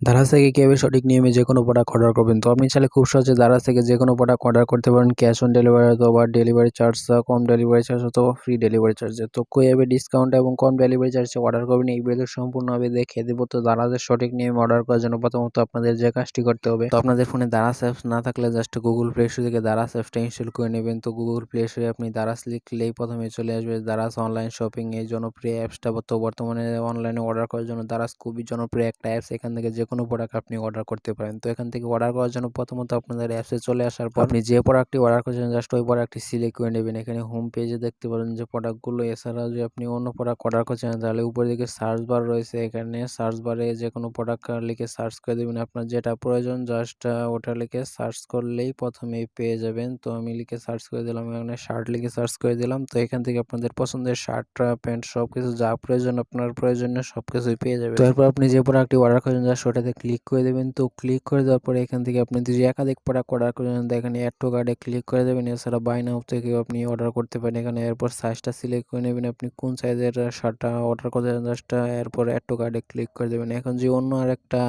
দারাজ থেকে কীভাবে সঠিক নিয়মে যে কোনো প্রোডাক্ট অর্ডার করবেন। তো আপনি চাইলে খুব সহজে দারাজ থেকে যে কোনো প্রোডাক্ট অর্ডার করতে পারেন। ক্যাশ অন ডেলিভারি অথবা ডেলিভারি চার্জ কম ডেলিভারি চার্জ অথবা ফ্রি ডেলিভারি চার্জে তো কীভাবে ডিসকাউন্ট এবং কম ডেলিভারি চার্জে অর্ডার করবেন, এই ভিডিও সম্পূর্ণভাবে দেখে দেবো। তো দারাজের সঠিক নিয়মে অর্ডার করার জন্য প্রথমত আপনাদের যে কাজটি করতে হবে। তো আপনাদের ফোনে দারাজ অ্যাপস না থাকলে জাস্ট গুগল প্লে স্টোর থেকে দারাজ অ্যাপসটা ইনস্টল করে নেবেন। তো গুগল প্লে স্টোরে আপনি দারাজ লিখলেই প্রথমে চলে আসবে দারাজ অনলাইন শপিং এই জনপ্রিয় অ্যাপসটা তো বর্তমানে অনলাইনে অর্ডার করার জন্য দারাজ খুবই জনপ্রিয় একটা অ্যাপস এখান থেকে যে কোনো প্রোডাক্ট আপনি অর্ডার করতে পারেন। তো এখান থেকে অর্ডার করার জন্য প্রথমত আপনাদের অ্যাপসে চলে আসার পর আপনি যে প্রোডাক্টটি অর্ডার করছেন জাস্ট ওই প্রোডাক্টটি সিলেক্ট করে নেবেন। এখানে হোম পেজে দেখতে পারেন যে প্রোডাক্টগুলো এছাড়াও যদি আপনি অন্য প্রোডাক্ট অর্ডার করছেন তাহলে উপর দিকে সার্চ বার রয়েছে। এখানে সার্চ বারে যে কোনো প্রোডাক্ট লিখে সার্চ করে দেবেন। আপনার যেটা প্রয়োজন জাস্ট ওটা লিখে সার্চ করলেই প্রথমেই পেয়ে যাবেন। তো আমি লিখে সার্চ করে দিলাম এখানে শার্ট লিখে সার্চ করে দিলাম। তো এখান থেকে আপনাদের পছন্দের শার্ট প্যান্ট সব কিছু যা প্রয়োজন আপনার প্রয়োজনীয় সব কিছুই পেয়ে যাবেন। তারপর আপনি যে প্রোডাক্টটি অর্ডার করছেন জাস্ট ওটাতে ক্লিক করে দেবেন। তো ক্লিক করে দেওয়ার পরে এখান থেকে আপনি যদি একাধিক প্রোডাক্ট অর্ডার করেন দেখেন অ্যাড টু কার্ডে ক্লিক করে দেবেন। এছাড়া বাই নাও থেকেও আপনি অর্ডার করতে পারেন। এখানে এরপর সাইজটা সিলেক্ট করে নেবেন। আপনি কোন সাইজের শার্টটা অর্ডার করতে চান জাস্ট এরপর অ্যাড টু কার্ডে ক্লিক করে দেবেন। এখন যদি অন্য আরেকটা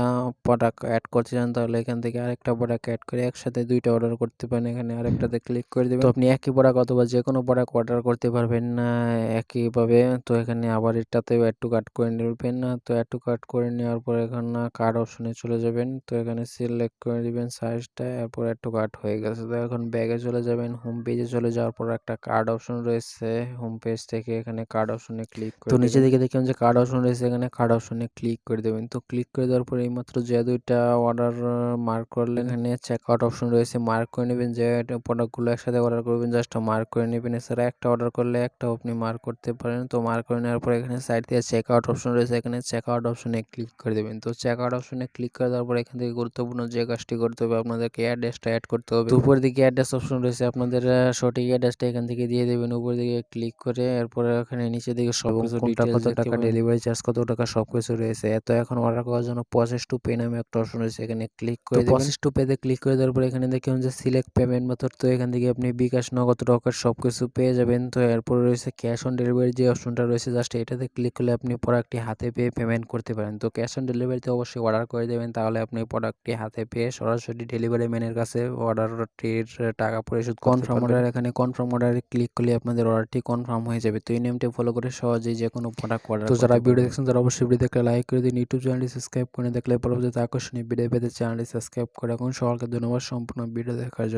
প্রোডাক্ট অ্যাড করতে চান, তাহলে এখান থেকে আরেকটা প্রোডাক্ট অ্যাড করে একসাথে দুইটা অর্ডার করতে পারেন। এখানে আরেকটাতে ক্লিক করে দেবেন। তো আপনি একই প্রোডাক্ট অথবা যে কোনো প্রোডাক্ট অর্ডার করতে পারবেন না একইভাবে। তো এখানে আবার এটাতেও অ্যাড টু কার্ড করে নেবেন। না তো অ্যাড টু কার্ড করে নেওয়ার পর এখানে কার্ড অপশনে চলে যাবেন। তো এখানে সিলেক্ট করে দিবেন সাইজটা এরপর একটু কার্ড হয়ে গেছে। তো এখন ব্যাগে চলে যাবেন হোম পেজে চলে যাওয়ার পর একটা কার্ড অপশন রয়েছে। হোম পেজ থেকে এখানে কার্ড অপশনে ক্লিক করে তো নিচে দিকে দেখবেন যে কার্ড অপশন রয়েছে এখানে কার্ড অপশনে ক্লিক করে দেবেন। তো ক্লিক করে দেওয়ার পর এইমাত্র যে দুইটা অর্ডার মার্ক করলেন এখানে চেক আউট অপশন রয়েছে মার্ক করে নেবেন। যে প্রোডাক্টগুলো একসাথে অর্ডার করবেন জাস্ট মার্ক করে নেবেন। এছাড়া একটা অর্ডার করলে একটা আপনি মার্ক করতে পারেন। তো মার্ক করে নেওয়ার পর এখানে সাইড থেকে চেক আউট অপশন রয়েছে এখানে চেক আউট অপশনে ক্লিক করে দেবেন। তো চেক আউট অপশনে ক্লিক করে দেওয়ার পর এখান থেকে গুরুত্বপূর্ণ যে কাজটি করতে হবে আপনাদেরকে অ্যাড্রেসটা অ্যাড করতে হবে। উপর দিকে অ্যাড্রেস অপশন রয়েছে আপনাদের সঠিক অ্যাড্রেসটা এখান থেকে দিয়ে দেবেন। উপর দিকে ক্লিক করে এরপরে এখানে নিচে দিকে সব কিছু কত টাকা ডেলিভারি চার্জ কত টাকা সব কিছু রয়েছে এত এখন অর্ডার করার জন্য প্রসেস টু পে নামে একটা অপশন রয়েছে এখানে ক্লিক করে প্রসেস টু পেতে ক্লিক করে দেওয়ার পর এখানে দেখুন যে সিলেক্ট পেমেন্ট মেথড তো এখান থেকে আপনি বিকাশ নগদ রকেট সব কিছু পেয়ে যাবেন। তো এরপর রয়েছে ক্যাশ অন ডেলিভারি যে অপশনটা রয়েছে জাস্ট এটাতে ক্লিক করলে আপনি প্রোডাক্টটি হাতে পেয়ে পেমেন্ট করতে পারেন। তো ক্যাশ অন ডেলিভারিতে অবশ্যই অর্ডার করে দেবেন তাহলে আপনি প্রোডাক্টটি হাতে পেয়ে সরাসরি ডেলিভারি ম্যানের কাছে অর্ডারটির টাকা পরিশোধ কনফার্ম অর্ডার এখানে কনফার্ম অর্ডারে ক্লিক করলে আপনাদের অর্ডারটি কনফার্ম হয়ে যাবে। তো এই নেমটি ফলো করে সহজেই যে কোনো প্রোডাক্ট অর্ডার তো যারা ভিডিও দেখছেন তারা অবশ্যই ভিডিও দেখলে লাইক করে দিন। ইউটিউব চ্যানেলটি সাবস্ক্রাইব করে দেখলে পরবর্তীতে আকর্ষণীয় ভিডিও পেতে চ্যানেলটি সাবস্ক্রাইব করে এখন সকলকে ধন্যবাদ। সম্পূর্ণ ভিডিও দেখার জন্য।